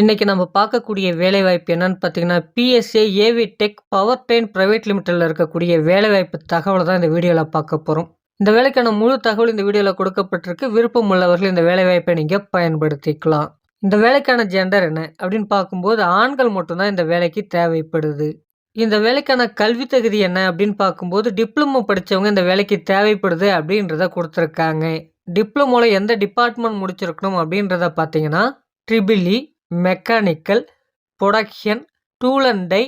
இன்றைக்கி நம்ம பார்க்கக்கூடிய வேலைவாய்ப்பு என்னன்னு பார்த்தீங்கன்னா, BSA AV tech power train private லிமிடெட்ல இருக்கக்கூடிய வேலைவாய்ப்பு தகவலை தான் இந்த வீடியோவில் பார்க்க போகிறோம் இந்த வேலைக்கான முழு தகவல் இந்த வீடியோவில் கொடுக்கப்பட்டிருக்கு. விருப்பம் உள்ளவர்கள் இந்த வேலைவாய்ப்பை நீங்கள் பயன்படுத்திக்கலாம். இந்த வேலைக்கான ஜெண்டர் என்ன அப்படின்னு பார்க்கும்போது, ஆண்கள் மட்டும்தான் இந்த வேலைக்கு தேவைப்படுது. இந்த வேலைக்கான கல்வி தகுதி என்ன அப்படின்னு பார்க்கும்போது, டிப்ளமோ படித்தவங்க இந்த வேலைக்கு தேவைப்படுது அப்படின்றத கொடுத்துருக்காங்க டிப்ளமோவில் எந்த டிபார்ட்மெண்ட் முடிச்சிருக்கணும் அப்படின்றத பார்த்தீங்கன்னா, triple E, mechanical, production, tool and die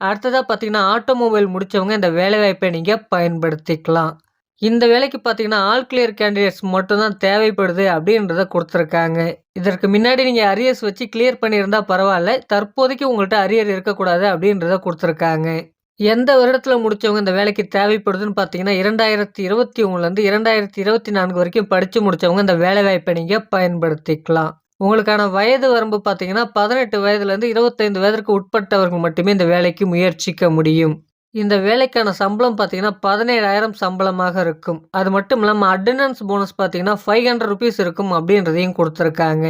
அடுத்ததாக பார்த்தீங்கன்னா, ஆட்டோமொபைல் முடித்தவங்க இந்த வேலைவாய்ப்பை நீங்கள் பயன்படுத்திக்கலாம். இந்த வேலைக்கு பார்த்தீங்கன்னா, ஆல் கிளியர் கேண்டிடேட்ஸ் மட்டும்தான் தேவைப்படுது அப்படின்றத கொடுத்துருக்காங்க இதற்கு முன்னாடி நீங்கள் அரியர்ஸ் வச்சு கிளியர் பண்ணியிருந்தா பரவாயில்ல தற்போதைக்கு உங்கள்கிட்ட அரியர் இருக்கக்கூடாது அப்படின்றத கொடுத்துருக்காங்க எந்த வருடத்தில் முடிச்சவங்க இந்த வேலைக்கு தேவைப்படுதுன்னு பார்த்தீங்கன்னா, 2021லருந்து 2024 வரைக்கும் படித்து முடிச்சவங்க இந்த வேலைவாய்ப்பை நீங்க பயன்படுத்திக்கலாம். உங்களுக்கான வயது வரம்பு பார்த்தீங்கன்னா, பதினெட்டு வயதுலேருந்து இருபத்தைந்து வயதிற்கு உட்பட்டவர்கள் மட்டுமே இந்த வேலைக்கு முயற்சிக்க முடியும். இந்த வேலைக்கான சம்பளம் பார்த்தீங்கன்னா, 17,000 சம்பளமாக இருக்கும். அது மட்டும் இல்லாமல் அட்டண்டன்ஸ் போனஸ் பார்த்தீங்கன்னா, ₹500 இருக்கும் அப்படின்றதையும் கொடுத்துருக்காங்க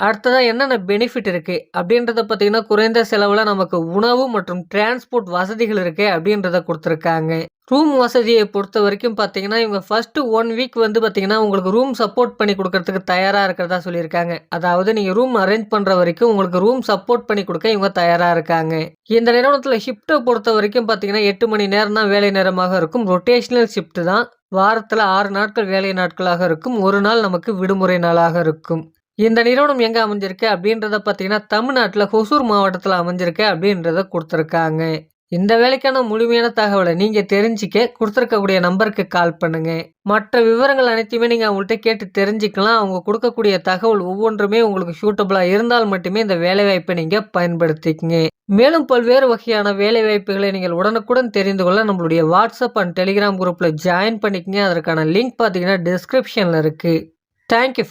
அடுத்ததாக என்னென்ன பெனிஃபிட் இருக்குது அப்படின்றத பார்த்தீங்கன்னா, குறைந்த செலவில் நமக்கு உணவு மற்றும் டிரான்ஸ்போர்ட் வசதிகள் இருக்குது அப்படின்றத கொடுத்துருக்காங்க ரூம் வசதியை பொறுத்த வரைக்கும் பார்த்தீங்கன்னா, இவங்க ஃபஸ்ட்டு ஒன் வீக் வந்து பார்த்தீங்கன்னா, உங்களுக்கு ரூம் சப்போர்ட் பண்ணி கொடுக்கறதுக்கு தயாராக இருக்கிறதா சொல்லியிருக்காங்க. அதாவது நீங்கள் ரூம் அரேஞ்ச் பண்ணுற வரைக்கும் உங்களுக்கு ரூம் சப்போர்ட் பண்ணி கொடுக்க இவங்க தயாராக இருக்காங்க. இந்த நிறுவனத்தில் ஷிஃப்ட்டை பொறுத்த வரைக்கும் பார்த்தீங்கன்னா, எட்டு மணி நேரம் தான் வேலை நேரமாக இருக்கும். ரொட்டேஷனல் ஷிஃப்ட் தான். வாரத்தில் ஆறு நாட்கள் வேலை நாட்களாக இருக்கும். ஒரு நாள் நமக்கு விடுமுறை நாளாக இருக்கும். இந்த நிறுவனம் எங்கே அமைஞ்சிருக்கு அப்படின்றத பார்த்தீங்கன்னா, தமிழ்நாட்டில் ஹொசூர் மாவட்டத்தில் அமைஞ்சிருக்கு அப்படின்றத கொடுத்துருக்காங்க இந்த வேலைக்கான முழுமையான தகவலை நீங்கள் தெரிஞ்சுக்க கொடுத்துருக்கக்கூடிய நம்பருக்கு கால் பண்ணுங்க. மற்ற விவரங்கள் அனைத்தையுமே நீங்கள் அவங்கள்ட்ட கேட்டு தெரிஞ்சுக்கலாம். அவங்க கொடுக்கக்கூடிய தகவல் ஒவ்வொன்றுமே உங்களுக்கு சூட்டபுளாக இருந்தால் மட்டுமே இந்த வேலைவாய்ப்பை நீங்கள் பயன்படுத்திக்கங்க. மேலும் பல்வேறு வகையான வேலைவாய்ப்புகளை நீங்கள் உடனுக்குடன் தெரிந்து கொள்ள நம்மளுடைய வாட்ஸ்அப் அண்ட் டெலிகிராம் குரூப்பில் ஜாயின் பண்ணிக்கங்க. அதற்கான லிங்க் பார்த்தீங்கன்னா, டிஸ்கிரிப்ஷனில் இருக்குது தேங்க் யூ